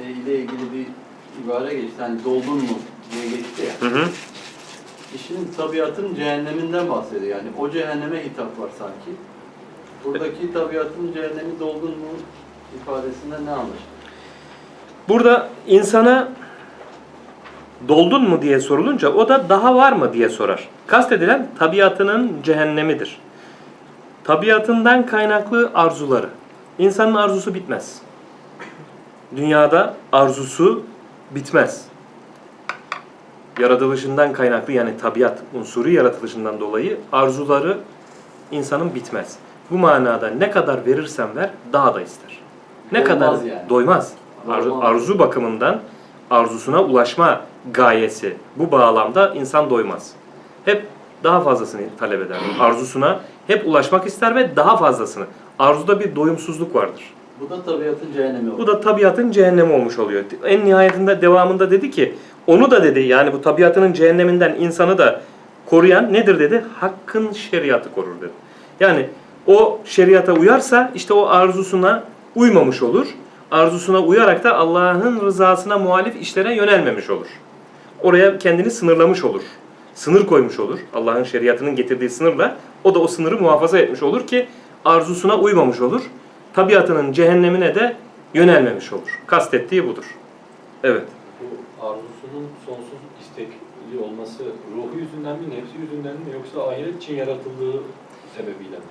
e, ile ilgili bir ibare geçti. Hani doldun mu diye geçti ya. Hı hı. İşin tabiatın cehenneminden bahsediyor. Yani o cehenneme hitap var sanki. Buradaki tabiatın cehennemi doldun mu ifadesinden ne anlaşılır? Burada insana doldun mu diye sorulunca o da daha var mı diye sorar. Kastedilen tabiatının cehennemidir. Tabiatından kaynaklı arzuları. İnsanın arzusu bitmez. Dünyada arzusu bitmez. Yaratılışından kaynaklı yani tabiat unsuru yaratılışından dolayı arzuları insanın bitmez. Bu manada ne kadar verirsen ver daha da ister. Ne Doymaz kadar yani. doymaz. Arzu, arzu bakımından arzusuna ulaşma gayesi bu bağlamda insan doymaz. Hep daha fazlasını talep eder. Arzusuna hep ulaşmak ister ve daha fazlasını. Arzuda bir doyumsuzluk vardır. Bu da tabiatın cehennemi olur. Bu da tabiatın cehennemi olmuş oluyor. En nihayetinde devamında dedi ki onu da dedi yani bu tabiatının cehenneminden insanı da koruyan nedir dedi? Hakkın şeriatı korur dedi. Yani o şeriata uyarsa işte o arzusuna uymamış olur. Arzusuna uyarak da Allah'ın rızasına muhalif işlere yönelmemiş olur. Oraya kendini sınırlamış olur. Sınır koymuş olur. Allah'ın şeriatının getirdiği sınırla o da o sınırı muhafaza etmiş olur ki arzusuna uymamış olur. Tabiatının cehennemine de yönelmemiş olur. Kastettiği budur. Evet. Bu arzusunun sonsuz istekli olması ruhu yüzünden mi, nefsi yüzünden mi yoksa ahiret için yaratıldığı sebebiyle mi?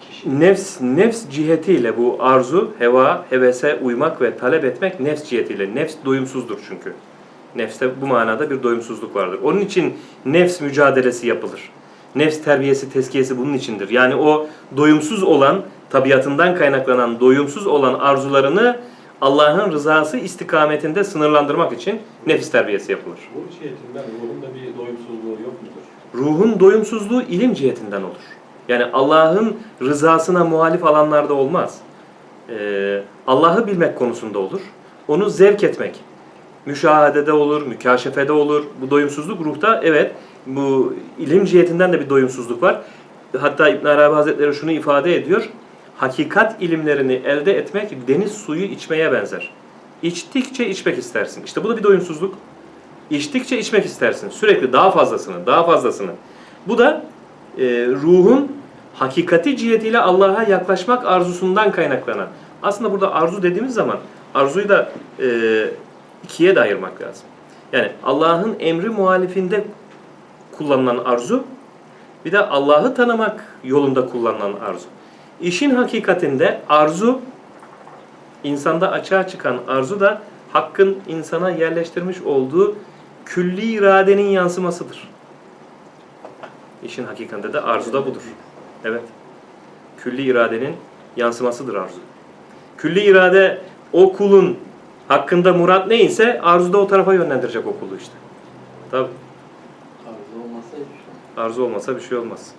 Kişi Nefs, nefs cihetiyle bu arzu, heva, hevese uymak ve talep etmek nefs cihetiyle. Nefs doyumsuzdur çünkü. Nefste bu manada bir doyumsuzluk vardır. Onun için nefs mücadelesi yapılır. Nefs terbiyesi, tezkiyesi bunun içindir. Yani o doyumsuz olan, tabiatından kaynaklanan doyumsuz olan arzularını Allah'ın rızası istikametinde sınırlandırmak için nefis terbiyesi yapılır. ruh cihetinden ruhunda bir doyumsuzluğu yok mudur? Ruhun doyumsuzluğu ilim cihetinden olur. Yani Allah'ın rızasına muhalif alanlarda olmaz. Ee, Allah'ı bilmek konusunda olur. Onu zevk etmek. Müşahedede olur, mükaşefede olur. Bu doyumsuzluk ruhta evet bu ilim cihetinden de bir doyumsuzluk var. Hatta İbn Arabi Hazretleri şunu ifade ediyor. Hakikat ilimlerini elde etmek deniz suyu içmeye benzer. İçtikçe içmek istersin. İşte bu da bir doyumsuzluk. İçtikçe içmek istersin. Sürekli daha fazlasını, daha fazlasını. Bu da e, ruhun hakikati cihetiyle Allah'a yaklaşmak arzusundan kaynaklanan. Aslında burada arzu dediğimiz zaman arzuyu da e, ikiye de ayırmak lazım. Yani Allah'ın emri muhalifinde kullanılan arzu, bir de Allah'ı tanımak yolunda kullanılan arzu. İşin hakikatinde arzu, insanda açığa çıkan arzu da Hakk'ın insana yerleştirmiş olduğu külli iradenin yansımasıdır. İşin hakikatinde de arzu da budur. Evet. Külli iradenin yansımasıdır arzu. Külli irade o kulun hakkında murat neyse arzu da o tarafa yönlendirecek o kulu işte. Tabii. Arzu olmazsa hiçbir şey olmaz. Arzu olmasa bir şey olmaz.